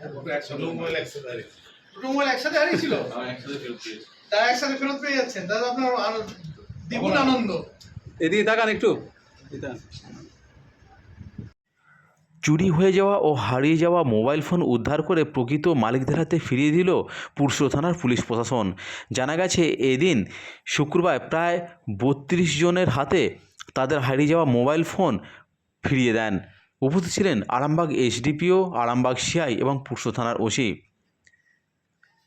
দুটো একসাথে হারিয়েছে। দুটো মোবাইল একসাথে হারিয়েছিল? আমার একসাথে ফেরত দিয়েছে। তারা একসাথে ফেরত পেয়ে যাচ্ছেন। দাদা আপনার দ্বিগুণ আনন্দ। এদিকে তাকান একটু। চুরি হয়ে যাওয়া ও হারিয়ে যাওয়া মোবাইল ফোন উদ্ধার করে প্রকৃত মালিকদের হাতে ফিরিয়ে দিল পুরসো থানার পুলিশ প্রশাসন। জানা গেছে এদিন শুক্রবার প্রায় বত্রিশ জনের হাতে তাদের হারিয়ে যাওয়া মোবাইল ফোন ফিরিয়ে দেন। উপস্থিত ছিলেন আরামবাগ এসডিপিও, আরামবাগ সিআই এবং পুরসো থানার ওসি।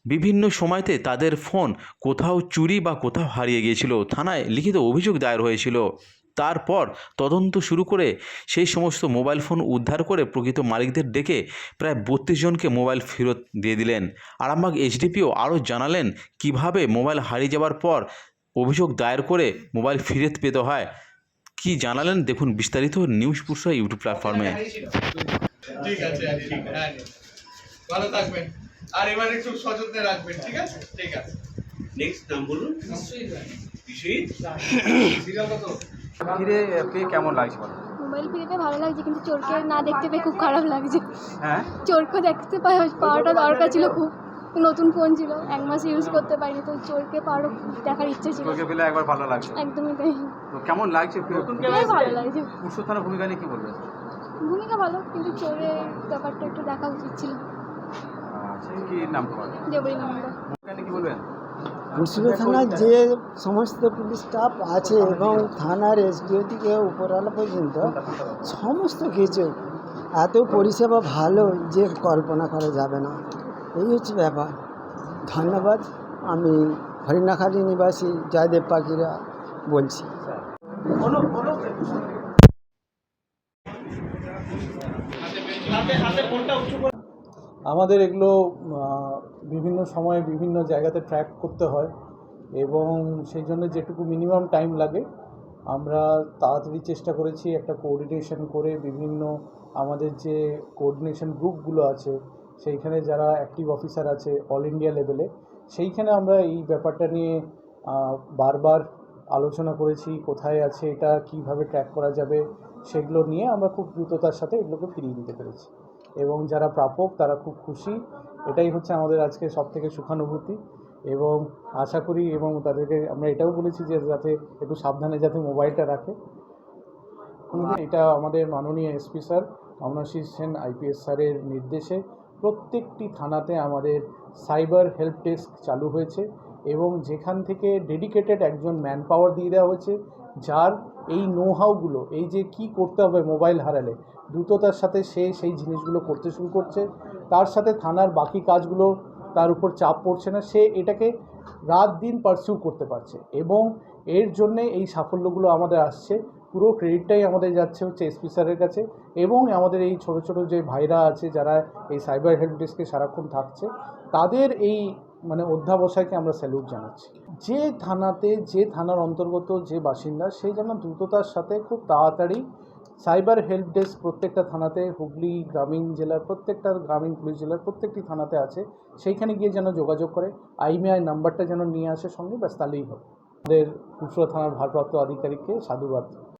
বিভিন্ন সময়তে তাদের ফোন কোথাও চুরি বা কোথাও হারিয়ে গিয়েছিল। থানায় লিখিত অভিযোগ দায়ের হয়েছিল। তারপর তদন্ত শুরু করে সেই সমস্ত মোবাইল ফোন উদ্ধার করে প্রকৃত মালিকদের ডেকে প্রায় বত্রিশ জনকে মোবাইল ফেরত দিয়ে দিলেন। আরামবাগ এইচডিপিও আরও জানালেন কীভাবে মোবাইল হারিয়ে যাওয়ার পর অভিযোগ দায়ের করে মোবাইল ফেরত পেতে হয়। কি জানালেন? দেখুন বিস্তারিত নিউজ পুরসা ইউটিউব প্ল্যাটফর্মে। ঠিক আছে ঠিক হ্যাঁ ভালো থাকবেন। আর এবার একটু সযত্নে রাখবেন ঠিক আছে? ঠিক আছে। নেক্সট নাম বলুন। ফিরে পেয়ে কেমন লাগছে মোবাইল ফিরে পেয়ে ভালো লাগছে কিন্তু চোরকে না দেখতে পেয়ে খুব খারাপ লাগছে। হ্যাঁ? চোরকে দেখতে পাওয়াটা দরকার ছিল খুব। নতুন ফোন ছিল এক মাস ইউজ করতে পারিনি তো চোরকে পাওয়ারও দেখার ইচ্ছে ছিল। তোকে পেলে একবার ভালো লাগছে একদমই তাই। তো কেমন লাগছে? নতুন খুবই ভালো লাগছে। পুরসো ভূমিকা নিয়ে কি বলবেন? ভূমিকা ভালো কিন্তু চোরের ব্যাপারটা একটু দেখা উচিত ছিল। আচ্ছা কি নাম তোমার? দেবরী নন্দা। ভূমিকা কি বলবেন? মুর্শিদাবাদ থানার যে সমস্ত পুলিশ স্টাফ আছে এবং থানার এসডিও থেকে উপরওয়ালা পর্যন্ত সমস্ত কিছু এত পরিষেবা ভালো যে কল্পনা করা যাবে না। এই হচ্ছে ব্যাপার। ধন্যবাদ। আমি হরিণাখালী নিবাসী জয়দেব পাখিরা বলছি। আমাদের এগুলো বিভিন্ন সময়ে বিভিন্ন জায়গাতে ট্র্যাক করতে হয় এবং সেই জন্য যেটুকু মিনিমাম টাইম লাগে, আমরা তাড়াতাড়ি চেষ্টা করেছি একটা কোঅর্ডিনেশন করে বিভিন্ন আমাদের যে কোঅর্ডিনেশন গ্রুপগুলো আছে সেইখানে যারা অ্যাক্টিভ অফিসার আছে অল ইন্ডিয়া লেভেলে সেইখানে আমরা এই ব্যাপারটা নিয়ে বারবার আলোচনা করেছি, কোথায় আছে এটা, কীভাবে ট্র্যাক করা যাবে, সেগুলো নিয়ে আমরা খুব দ্রুততার সাথে এগুলোকে ফিরিয়ে দিতে পেরেছি। এবং যারা প্রাপক, তারা খুব খুশি। এটাই হচ্ছে আমাদের আজকে সব থেকে সুখানুভূতি। এবং আশা করি এবং তাদেরকে, আমরা এটাও বলেছি যে যাতে একটু সাবধানে যাতে মোবাইলটা রাখে। এটা আমাদের মাননীয় SP sir Amanashis Sen IPS স্যারের নির্দেশে প্রত্যেকটি থানাতে আমাদের সাইবার হেল্প ডেস্ক চালু হয়েছে এবং যেখান থেকে ডেডিকেটেড একজন ম্যান পাওয়ার দিয়ে দেওয়া হয়েছে, যার এই নোহাউগুলো এই যে কি করতে হবে মোবাইল হারালে, দ্রুততার সাথে সে সেই জিনিসগুলো করতে শুরু করছে। তার সাথে থানার বাকি কাজগুলো তার উপর চাপ পড়ছে না। সে এটাকে রাত দিন পারসিউ করতে পারছে এবং এর জন্যে এই সাফল্যগুলো আমাদের আসছে। পুরো ক্রেডিটটাই আমাদের যাচ্ছে হচ্ছে এসপি স্যারের কাছে এবং আমাদের এই ছোট ছোট যে ভাইরা আছে যারা এই সাইবার হেল্প ডেস্কে সারাক্ষণ থাকছে, তাদের এই মানে অধ্যাবসায়কে আমরা স্যালুট জানাচ্ছি। যে থানাতে, যে থানার অন্তর্গত যে বাসিন্দা সেই যেন দ্রুততার সাথে খুব তাড়াতাড়ি সাইবার হেল্প ডেস্ক প্রত্যেকটা থানাতে, হুগলি গ্রামীণ জেলার প্রত্যেকটা গ্রামীণ পুলিশ জেলার প্রত্যেকটি থানাতে আছে। সেইখানে গিয়ে যেন যোগাযোগ করে আইমিআই নাম্বারটা যেন নিয়ে আসে সঙ্গে, ব্যাস তাহলেই হবে। আমাদের কুচুয়া থানার ভারপ্রাপ্ত আধিকারিককে সাধুবাদ।